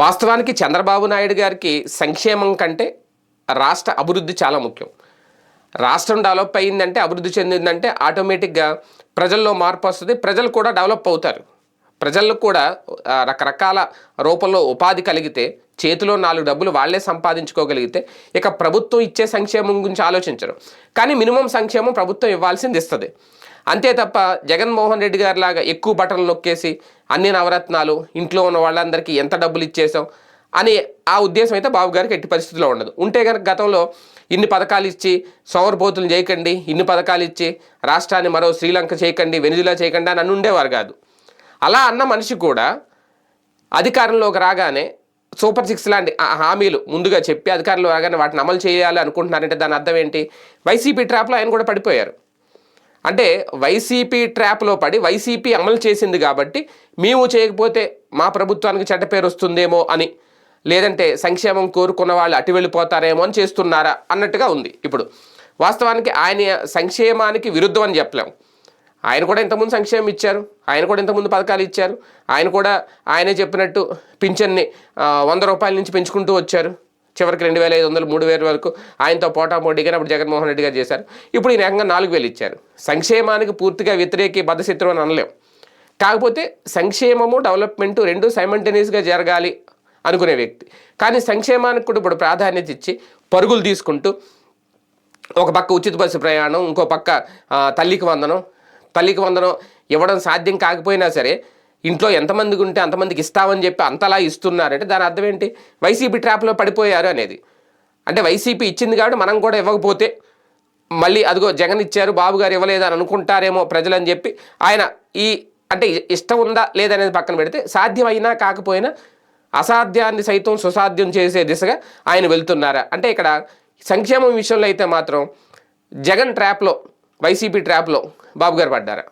వాస్తవానికి చంద్రబాబు నాయుడు గారికి సంక్షేమం కంటే రాష్ట్ర అభివృద్ధి చాలా ముఖ్యం. రాష్ట్రం డెవలప్ అయిందంటే అభివృద్ధి చెందిందంటే ఆటోమేటిక్గా ప్రజల్లో మార్పు వస్తుంది. ప్రజలు కూడా డెవలప్ అవుతారు. ప్రజలకు కూడా రకరకాల రూపంలో ఉపాధి కలిగితే చేతిలో నాలుగు డబ్బులు వాళ్ళే సంపాదించుకోగలిగితే ఇక ప్రభుత్వం ఇచ్చే సంక్షేమం గురించి ఆలోచించరు. కానీ మినిమం సంక్షేమం ప్రభుత్వం ఇవ్వాల్సింది ఇస్తుంది. అంతే తప్ప జగన్మోహన్ రెడ్డి గారి లాగా ఎక్కువ బటన్లు నొక్కేసి అన్ని నవరత్నాలు ఇంట్లో ఉన్న వాళ్ళందరికీ ఎంత డబ్బులు ఇచ్చేసాం అని ఆ ఉద్దేశం అయితే బాబు గారికి ఎట్టి పరిస్థితిలో ఉండదు. ఉంటే కనుక గతంలో ఇన్ని పథకాలు ఇచ్చి సోమరపోతులు చేయకండి ఇన్ని పథకాలు ఇచ్చి రాష్ట్రాన్ని మరో శ్రీలంక చేయకండి వెనుజులా చేయకండి అని అని ఉండేవారు కాదు. అలా అన్న మనిషి కూడా అధికారంలోకి రాగానే సూపర్ సిక్స్ లాంటి ఆ హామీలు ముందుగా చెప్పి అధికారులు రాగానే వాటిని అమలు చేయాలి అనుకుంటున్నారంటే దాని అర్థం ఏంటి? వైసీపీ ట్రాప్లో ఆయన కూడా పడిపోయారు. అంటే వైసీపీ ట్రాప్లో పడి వైసీపీ అమలు చేసింది కాబట్టి మేము చేయకపోతే మా ప్రభుత్వానికి చెడ్డ పేరు వస్తుందేమో అని లేదంటే సంక్షేమం కోరుకున్న వాళ్ళు అటు వెళ్ళిపోతారేమో అని చేస్తున్నారా అన్నట్టుగా ఉంది ఇప్పుడు. వాస్తవానికి ఆయన సంక్షేమానికి విరుద్ధం అని చెప్పలేం. ఆయన కూడా ఇంతకుముందు సంక్షేమం ఇచ్చారు ఆయన కూడా ఇంతకుముందు పథకాలు ఇచ్చారు ఆయన కూడా ఆయనే చెప్పినట్టు పింఛన్ని వంద రూపాయల నుంచి పెంచుకుంటూ వచ్చారు. చివరికి రెండు వేల ఐదు వందలు మూడు వేల వరకు ఆయనతో పోటాపోటీగా అప్పుడు జగన్మోహన్ రెడ్డి గారు చేశారు. ఇప్పుడు ఈ రకంగా నాలుగు వేలు ఇచ్చారు. సంక్షేమానికి పూర్తిగా వ్యతిరేకి బద్ధశత్రువు అని అనలేం. కాకపోతే సంక్షేమము డెవలప్మెంట్ రెండు సైమంటేనియస్గా జరగాలి అనుకునే వ్యక్తి. కానీ సంక్షేమానికి కూడా ఇప్పుడు ప్రాధాన్యత ఇచ్చి పరుగులు తీసుకుంటూ ఒక పక్క ఉచిత బస్సు ప్రయాణం ఇంకో పక్క తల్లికి వందనం. తల్లికి వందనం ఇవ్వడం సాధ్యం కాకపోయినా సరే ఇంట్లో ఎంతమందికి ఉంటే అంతమందికి ఇస్తామని చెప్పి అంతలా ఇస్తున్నారంటే దాని అర్థం ఏంటి వైసీపీ ట్రాప్లో పడిపోయారు అనేది. అంటే వైసీపీ ఇచ్చింది కాబట్టి మనం కూడా ఇవ్వకపోతే మళ్ళీ అదిగో జగన్ ఇచ్చారు బాబు గారు ఇవ్వలేదు అని అనుకుంటారేమో ప్రజలని చెప్పి ఆయన ఈ అంటే ఇష్టం ఉందా లేదనేది పక్కన పెడితే సాధ్యమైనా కాకపోయినా అసాధ్యాన్ని సైతం సుసాధ్యం చేసే దిశగా ఆయన వెళ్తున్నారా? అంటే ఇక్కడ సంక్షేమం విషయంలో అయితే మాత్రం జగన్ ట్రాప్లో వైసీపీ ట్రాప్లో బాబు గారు పడ్డారా?